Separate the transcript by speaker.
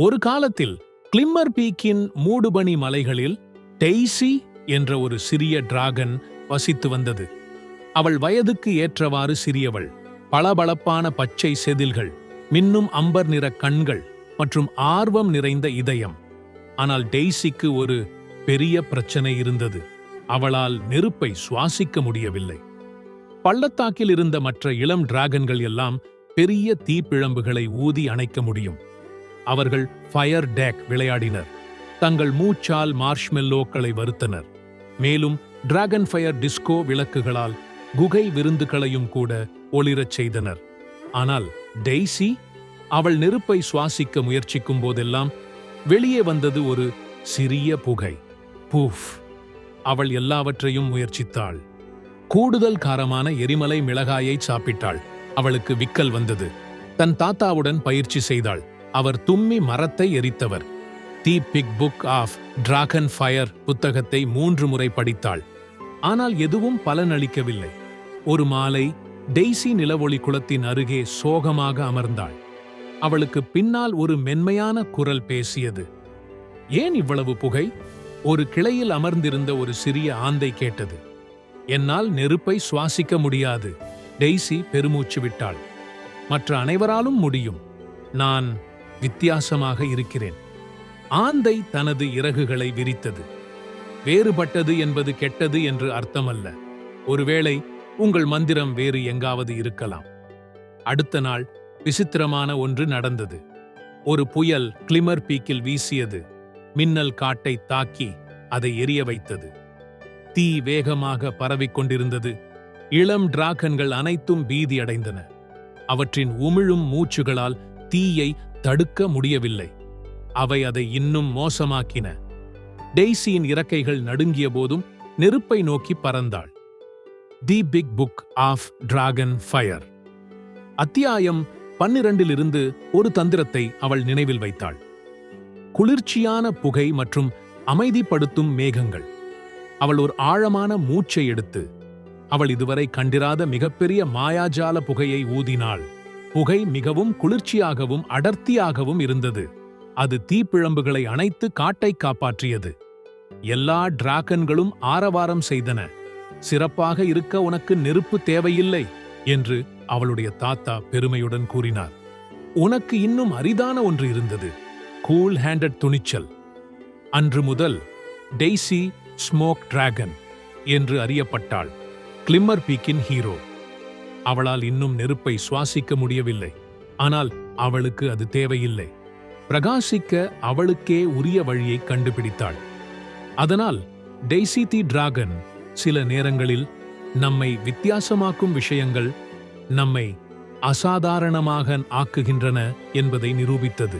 Speaker 1: ஒரு காலத்தில் கிளிம்மர் பீக்கின் மூடுபனி மலைகளில் டெய்சி என்ற ஒரு சிறிய டிராகன் வசித்து வந்தது. அவள் வயதுக்கு ஏற்றவாறு சிறியவள். பளபளப்பான பச்சை செதில்கள் மின்னும் அம்பர் நிற கண்கள் மற்றும் ஆர்வம் நிறைந்த இதயம். ஆனால் டெய்சிக்கு ஒரு பெரிய பிரச்சனை இருந்தது. அவளால் நெருப்பை சுவாசிக்க முடியவில்லை. பள்ளத்தாக்கில் இருந்த மற்ற இளம் டிராகன்கள் எல்லாம் பெரிய தீப்பிழம்புகளை ஊதி அணைக்க முடியும். அவர்கள் ஃபயர் டேக் விளையாடினர். தங்கள் மூச்சால் மார்ஷ்மெல்லோக்களை வருத்தனர். மேலும் டிராகன் ஃபயர் டிஸ்கோ விளக்குகளால் குகை விருந்துகளையும் கூட ஒளிரச் செய்தனர். ஆனால் டெய்சி அவள் நெருப்பை சுவாசிக்க முயற்சிக்கும் போதெல்லாம் வெளியே வந்தது ஒரு சிறிய புகை. பூஃப்! அவள் எல்லாவற்றையும் முயற்சித்தாள். கூடுதல் காரமான எரிமலை மிளகாயை சாப்பிட்டாள். அவளுக்கு விக்கல் வந்தது. தன் தாத்தாவுடன் பயிற்சி செய்தாள். அவர் தும்மி மரத்தை எரித்தவர். The big book of dragon fire புத்தகத்தை மூன்று முறை படித்தாள். ஆனால் எதுவும் பலனளிக்கவில்லை ஒரு மாலை டெய்சி நிலவொளி குளத்தின் அருகே சோகமாக அமர்ந்தாள். அவளுக்கு பின்னால் ஒரு மென்மையான குரல் பேசியது. ஏன் இவ்வளவு புகை? ஒரு கிளையில் அமர்ந்திருந்த ஒரு சிறிய ஆந்தை கேட்டது. என்னால் நெருப்பை சுவாசிக்க முடியாது. டெய்சி பெருமூச்சு விட்டாள். மற்ற அனைவராலும் முடியும். நான் வித்தியாசமாக இருக்கிறேன். ஆந்தை தனது இறகுகளை விரித்தது. வேறுபட்டது என்பது கெட்டது என்று அர்த்தமல்ல. ஒருவேளை உங்கள் மந்திரம் வேறு எங்காவது இருக்கலாம். அடுத்த நாள் விசித்திரமான ஒன்று நடந்தது. ஒரு புயல் கிளிமர் பீக்கில் வீசியது. மின்னல் காட்டை தாக்கி அதை எரிய வைத்தது. தீ வேகமாக பரவிக் கொண்டிருந்தது. இளம் டிராகன்கள் அனைத்தும் பீதியடைந்தன அவற்றின் உமிழும் மூச்சுகளால் தீயை தடுக்க முடியவில்லை. அவை அதை இன்னும் மோசமாக்கின. டெய்சியின் இறக்கைகள் நடுங்கிய போதும் நெருப்பை நோக்கி பறந்தாள். The big book of dragon fire. அத்தியாயம் பன்னிரண்டிலிருந்து ஒரு தந்திரத்தை அவள் நினைவில் வைத்தாள். குளிர்ச்சியான புகை மற்றும் அமைதிப்படுத்தும் மேகங்கள். அவள் ஒரு ஆழமான மூச்சை எடுத்து அவள் இதுவரை கண்டிராத மிகப்பெரிய மாயாஜால புகையை ஊதினாள். புகை மிகவும் குளிர்ச்சியாகவும் அடர்த்தியாகவும் இருந்தது. அது தீப்பிழம்புகளை அணைத்து காட்டை காப்பாற்றியது. எல்லா டிராகன்களும் ஆரவாரம் செய்தன. சிறப்பாக இருக்க உனக்கு நெருப்பு தேவையில்லை என்று அவளுடைய தாத்தா பெருமையுடன் கூறினார். உனக்கு இன்னும் அரிதான ஒன்று இருந்தது. கூல் ஹேண்டட் துணிச்சல். அன்று முதல் டெய்சி ஸ்மோக் டிராகன் என்று அறியப்பட்டாள். Glimmer பீக்கின் hero. அவளால் இன்னும் நெருப்பை சுவாசிக்க முடியவில்லை. ஆனால் அவளுக்கு அது தேவையில்லை. பிரகாசிக்க அவளுக்கே உரிய வழியை கண்டுபிடித்தாள். அதனால் டெய்சி தி டிராகன் சில நேரங்களில் நம்மை வித்தியாசமாக்கும் விஷயங்கள் நம்மை அசாதாரணமாக ஆக்குகின்றன என்பதை நிரூபித்தது.